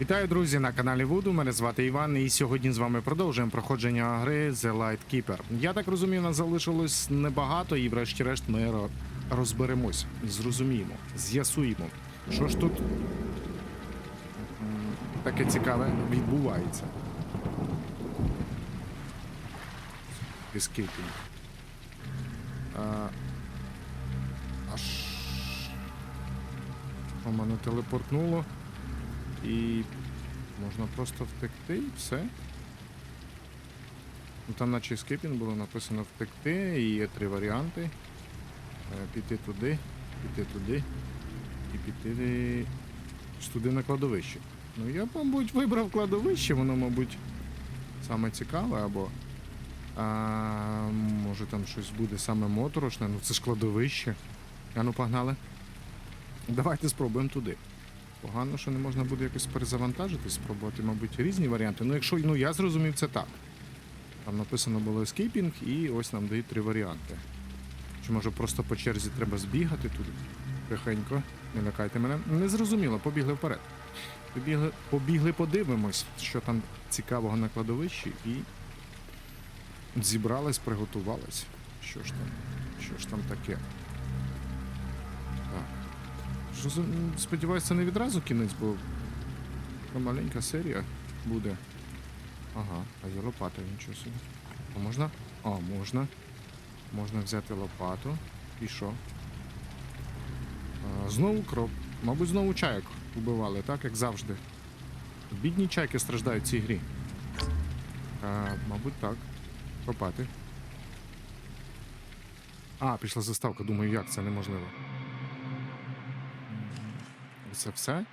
Вітаю, друзі, на каналі Вуду. Мене звати Іван, і сьогодні з вами продовжуємо проходження гри The Light Keeper. Я так розумію, нас залишилось небагато, і врешті-решт ми ро- розберемось, зрозуміємо, з'ясуємо, що ж тут таке цікаве відбувається. Escaping. А, аж що мене телепортнуло. І можна просто втекти і все. Ну, Там наче скипінг було написано втекти, і є три варіанти. Е, Піти туди, піти туди і піти туди на кладовище. Ну я, мабуть, вибрав кладовище, воно, мабуть, саме цікаве, або. А, може там щось буде саме моторошне, ну це ж кладовище. А ну погнали. Давайте спробуємо туди. Погано, що не можна буде якось перезавантажити, спробувати, мабуть, різні варіанти. Ну, якщо ну я зрозумів, це так. Там написано було escaping і ось нам дають три варіанти. Чи може просто по черзі треба збігати туди? Тихенько, не лякайте мене. Не зрозуміло, побігли вперед. Побігли, побігли, подивимось, що там цікавого на кладовищі, і зібрались, приготувались. Що ж там? Що ж там таке? Сподіваюся, це не відразу кінець, бо маленька серія буде. Ага, а є лопата, нічого собі. А можна? А, можна. Можна взяти лопату. І що? А, знову кроп. Мабуть, знову чайок убивали, так, як завжди. Бідні чайки страждають в цій грі. А, мабуть, так. Копати. А, пішла заставка. Думаю, як це неможливо. Це все?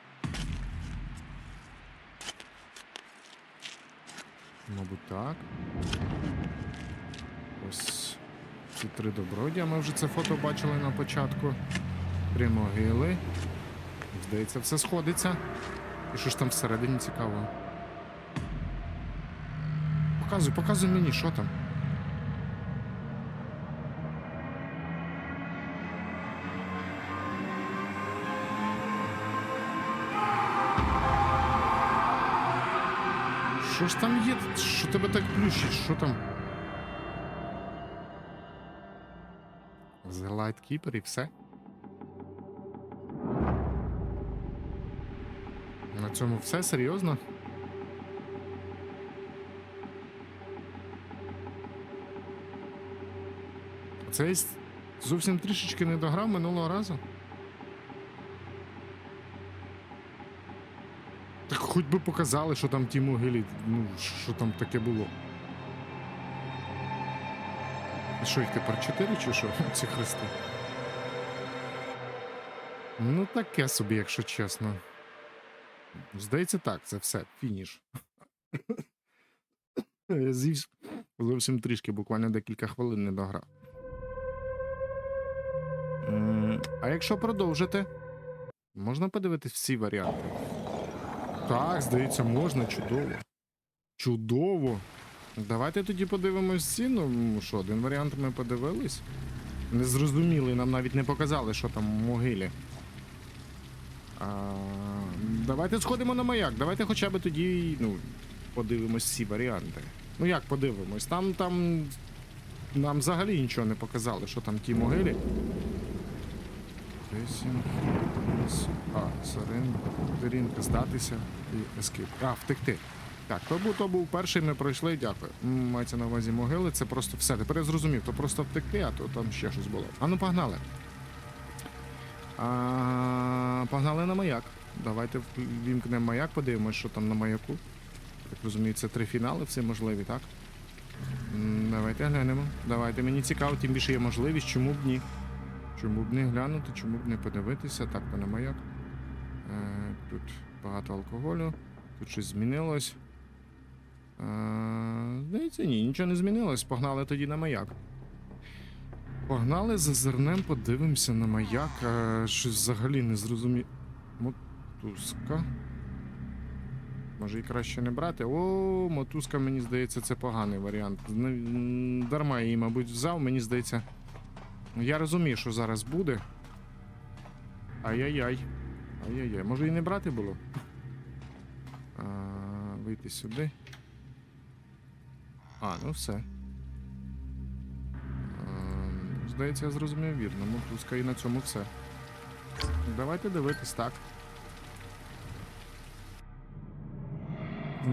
Мабуть, так. Ось ці три добродія. Ми вже це фото бачили на початку. Три могили. Здається, все сходиться. І що ж там всередині цікавого? Показуй, показуй мені, що там. Що ж там є? Що тебе так плющить? Що там? The Light Keeper і все. На цьому все серйозно? Це зовсім трішечки не дограв минулого разу. Так хоч би показали, що там ті могилі, ну, що там таке було. Що їх тепер чотири чи що? Ці хрести? Ну, таке собі, якщо чесно. Здається, так, це все, фініш. Я з'їв зовсім трішки, буквально декілька хвилин не дограв. А якщо продовжити, можна подивитись всі варіанти. Так, здається, можна, чудово. Чудово. Давайте тоді подивимось всі. Ну що, один варіант ми подивились. Не зрозуміли, нам навіть не показали, що там в могилі. А, давайте сходимо на маяк. Давайте хоча б тоді ну, подивимось всі варіанти. Ну як подивимось? Там там нам взагалі нічого не показали, що там в тій могилі. Вісім, плюс- А, Сарин, Терінка, здатися і ескіп. А, втекти. Так, то був, то був перший, ми пройшли, дякую. Мається на увазі могили, це просто все. Тепер я зрозумів, то просто втекти, а то там ще щось було. А ну погнали. А, погнали на маяк. Давайте вімкнемо маяк, подивимось, що там на маяку. Так розумію, це три фінали, всі можливі, так? Давайте глянемо. Давайте, мені цікаво, тим більше є можливість, чому б ні. Чому б не глянути, чому б не подивитися? Так, на маяк. Е, тут багато алкоголю, тут щось змінилось. Е, ні, нічого не змінилось. Погнали тоді на маяк. Погнали, зазирнем, подивимося на маяк. Е, щось взагалі не зрозумів. Мотузка. Може і краще не брати. О, мотузка, мені здається, це поганий варіант. Дарма її, мабуть, взяв, мені здається. Ну, Я розумію, що зараз буде. Ай-яй-яй. Ай-яй-яй. Може і не брати було? Ти сюди. А, ну все. Ем, Здається, я зрозумів вірно. Мотузка і на цьому все. Давайте дивитись так.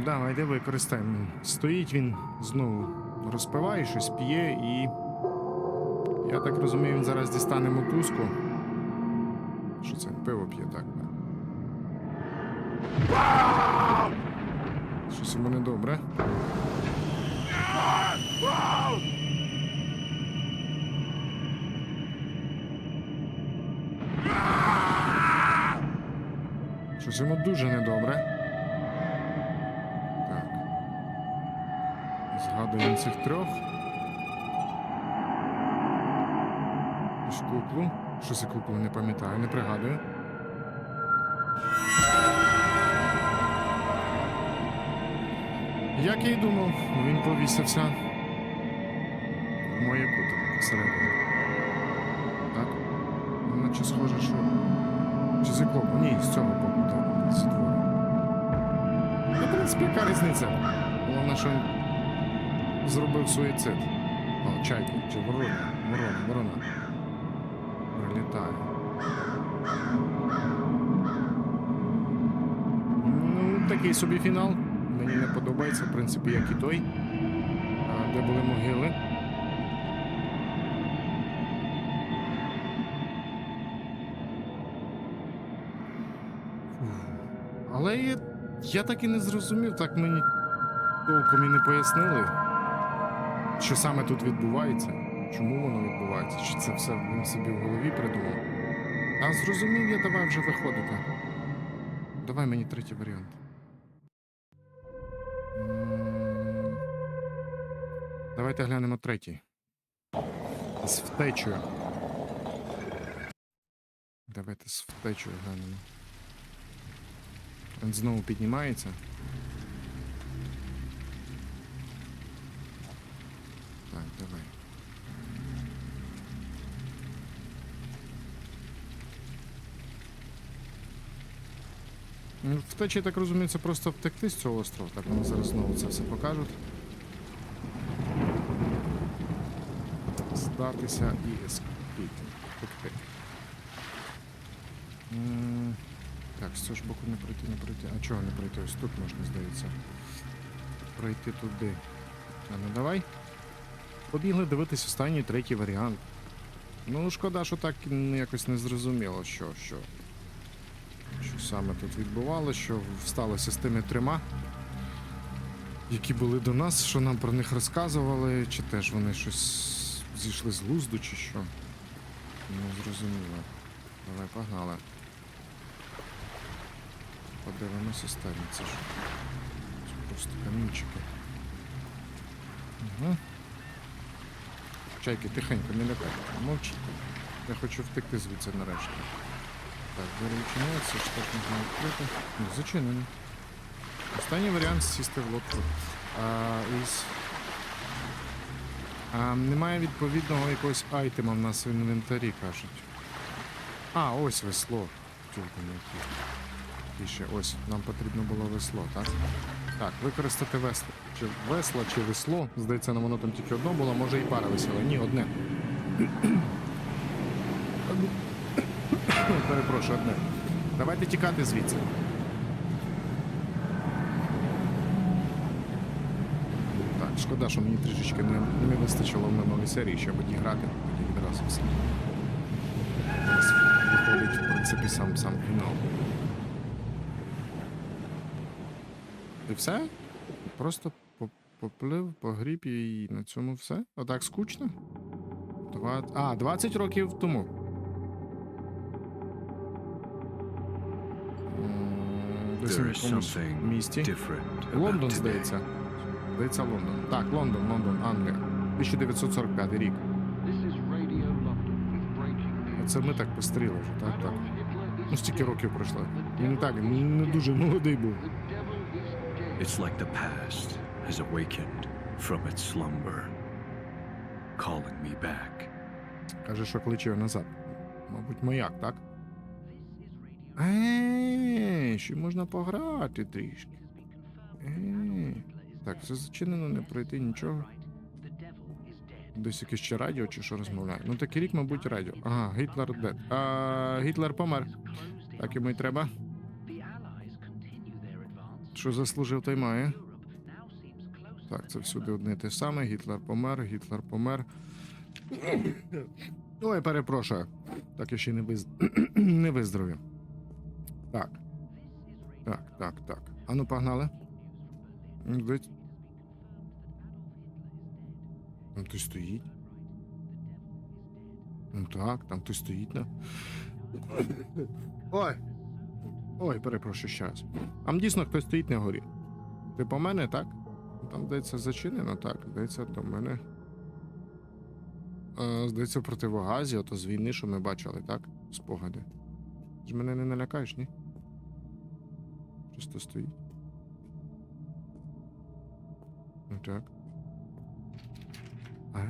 Давайте використаємо. Стоїть він знову розпиває, щось п'є і. Я так розумію, він зараз дістане мотузку. Що це? Пиво п'є, так. Щось йому недобре. Щось йому дуже недобре. Так. Згадуємо цих трьох. Ось куклу. Що це куклу, не пам'ятаю, не пригадую. Як я й думав, він повісився в маяку там всередині. Так? Наче схоже, що. Чи з якого? Ні, з цього боку, так, з двору. Ну, в принципі, яка різниця? Головне, що він зробив суїцид. О, чайка, чи ворона, ворона, ворона. Прилітає. Ну, такий собі фінал. Мені не подобається, в принципі, як і той, де були могили. Але я, я так і не зрозумів, так мені толком і не пояснили, що саме тут відбувається, чому воно відбувається, чи це все він собі в голові придумав. А зрозумів я, давай вже виходити. Давай мені третій варіант. Давайте глянемо третій. З втечею. Давайте з втечею глянемо. Він знову піднімається. Так, давай. Ну, Втеча, я так розумію, це просто втекти з цього острова. Так вони зараз знову це все покажуть. Здатися і. Втекти. Так, з цього ж боку не пройти, не пройти. А чого не пройти? Ось тут можна, здається. Пройти туди. А ну давай. Побігли дивитись останній третій варіант. Ну, шкода, що так якось не зрозуміло, що, що. Що саме тут відбувалося, що сталося з тими трьома, які були до нас, що нам про них розказували, чи теж вони щось зійшли з глузду, чи що. Не зрозуміло. Давай, погнали. Подивимось останні, це ж просто камінчики. Угу. Чайки, тихенько, не лякайте. Мовчіть. Я хочу втекти звідси нарешті. Так, двері відчиняються, так можна відкрити. Ну, зачинені. Останній варіант сісти в лодку. А, із... а, немає відповідного якогось айтема в нас в інвентарі, кажуть. А, ось весло. Тюлька які. Тише, ось, нам потрібно було весло, так? Так, використати весло. Чи весло, чи весло. Здається, нам воно там тільки одно було, може і пара весела. Ні, одне. Перепрошую, одне. Давайте тікати звідси. Так, шкода, що мені трішечки не, не вистачило в минулій серії, щоб одіграти тоді відразу все. Виходить, в принципі, сам сам фінал. І все? Просто поплив, погріб і на цьому все? Отак скучно? Два... А, 20 років тому. Десь в якомусь місті. Лондон, здається. Здається, Лондон. Так, Лондон, Лондон, Англія. 1945 рік. This is Radio London with breaking news. Оце ми так постріли вже, так, так. Ну, стільки років пройшло. Він так, не дуже молодий був. It's like the past has awakened from its slumber, calling me back. Каже, що кличе його назад. Мабуть, маяк, так? This ще можна пограти трішки. Е, Так, все зачинено, не пройти нічого. Десь якесь ще радіо чи що розмовляє. Ну такий рік, мабуть, радіо. Ага, Гітлер дед. А, Гітлер помер. Так йому й треба. Що заслужив, той має. Так, це всюди одне те саме. Гітлер помер, Гітлер помер. Ой, перепрошую. Так, я ще не, виз... не виздоровів. Так. Так, так, так. Ану, погнали. Десь. Там хтось стоїть. Ну так, там хтось стоїть на. Ой. Ой, перепрошую ще раз. Там дійсно хтось стоїть на горі. Ти по мене, так? Там, здається, зачинено, так. Здається, до мене. Е, здається, в противогазі, ото з війни, що ми бачили, так? Спогади. Ти ж мене не налякаєш, ні? Просто стоїть. Ну так. А,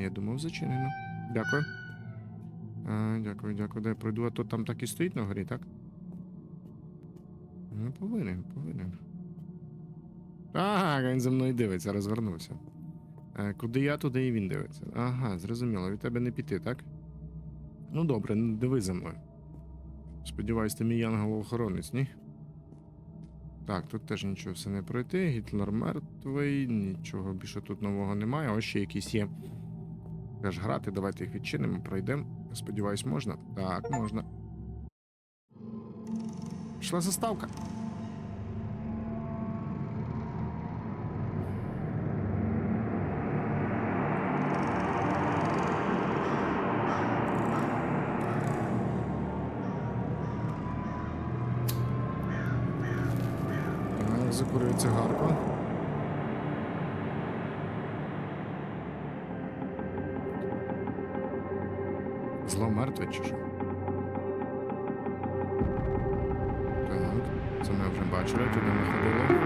я думав, зачинено. Дякую. А, дякую, дякую. Дай пройду, а то там так і стоїть на горі, так? Ну, повинен, повинен. Ага, він за мною дивиться, розвернувся. Е, куди я, туди і він дивиться. Ага, зрозуміло, від тебе не піти, так? Ну добре, ну, диви за мною. Сподіваюсь, ти мій янгол-охоронець, ні? Так, тут теж нічого все не пройти. Гітлер мертвий, нічого більше тут нового немає. Ось ще якісь є. Теж грати, давайте їх відчинимо, пройдемо. Сподіваюсь, можна? Так, можна. Пішла заставка. Так, Закурюю цигарку. Зло мертве чи що? Так, це ми вже бачили, туди не ходили.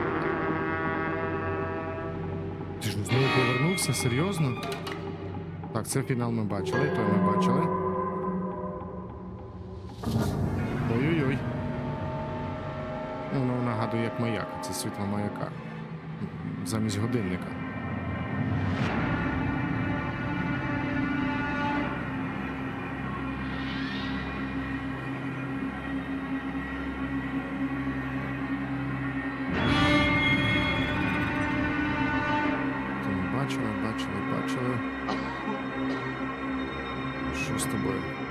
Ти ж знову повернувся? Серйозно? Так, це фінал ми бачили, той ми бачили. Нагадує як маяк, це світло маяка. Замість годинника. Бачили, бачили, бачили. Що з тобою?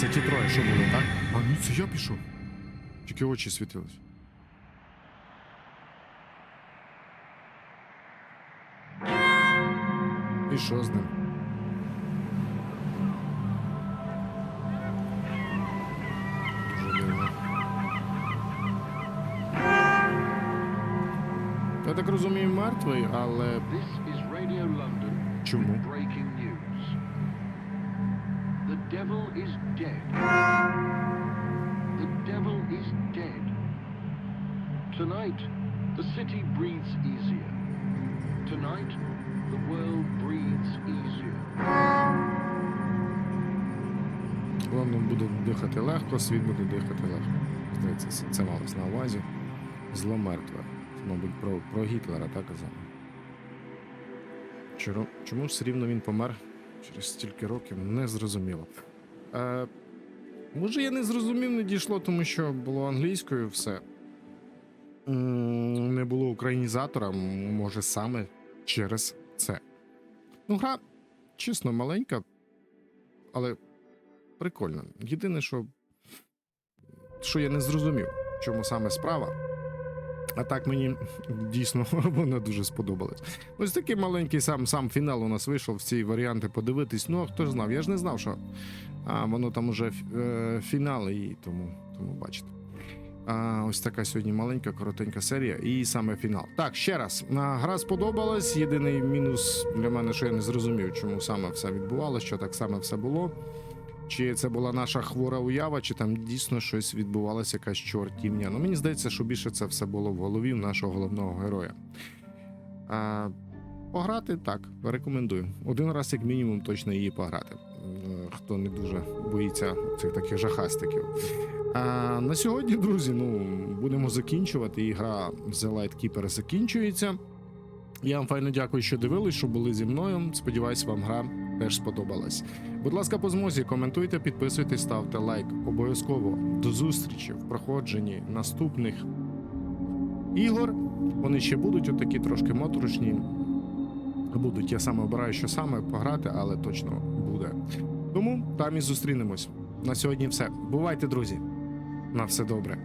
Це ті троє, що були, так? А, ну це я пішов. Тільки очі світились. І що з ним? Дуже дивно. Я так розумію, мертвий, але чому? Is dead. The devil is dead. Tonight, the city breathes easier. Tonight, the world breathes easier. Лондон буде дихати легко, світ буде дихати легко. Здається, це- малось на увазі. Зло мертве. Мабуть, про, про Гітлера, так казали. Чому, чому ж все рівно він помер через стільки років, не зрозуміло. Е, може, я не зрозумів, не дійшло, тому що було англійською все. Не було українізатора, може, саме через це. Ну, гра, чесно, маленька, але прикольно. Єдине, що, що я не зрозумів, в чому саме справа. А так мені дійсно вона дуже сподобалась. Ось такий маленький сам сам фінал у нас вийшов в ці варіанти подивитись. Ну, а хто ж знав? Я ж не знав, що а, воно там уже е, фінал, і тому, тому бачите. А, ось така сьогодні маленька, коротенька серія, і саме фінал. Так, ще раз. Гра сподобалась. Єдиний мінус для мене, що я не зрозумів, чому саме все відбувалося, що так саме все було. чи це була наша хвора уява, чи там дійсно щось відбувалося, якась чортівня. Ну мені здається, що більше це все було в голові нашого головного героя. А, пограти так, рекомендую. Один раз, як мінімум, точно її пограти. Хто не дуже боїться цих таких жахастиків. А, на сьогодні, друзі, ну будемо закінчувати. І гра The Light Keeper закінчується. Я вам файно дякую, що дивились, що були зі мною. Сподіваюсь, вам гра теж сподобалась. Будь ласка, по змозі, коментуйте, підписуйтесь, ставте лайк. Обов'язково до зустрічі в проходженні наступних ігор. Вони ще будуть отакі трошки моторошні. Будуть, я саме обираю, що саме пограти, але точно буде. Тому там і зустрінемось. На сьогодні все. Бувайте, друзі. На все добре.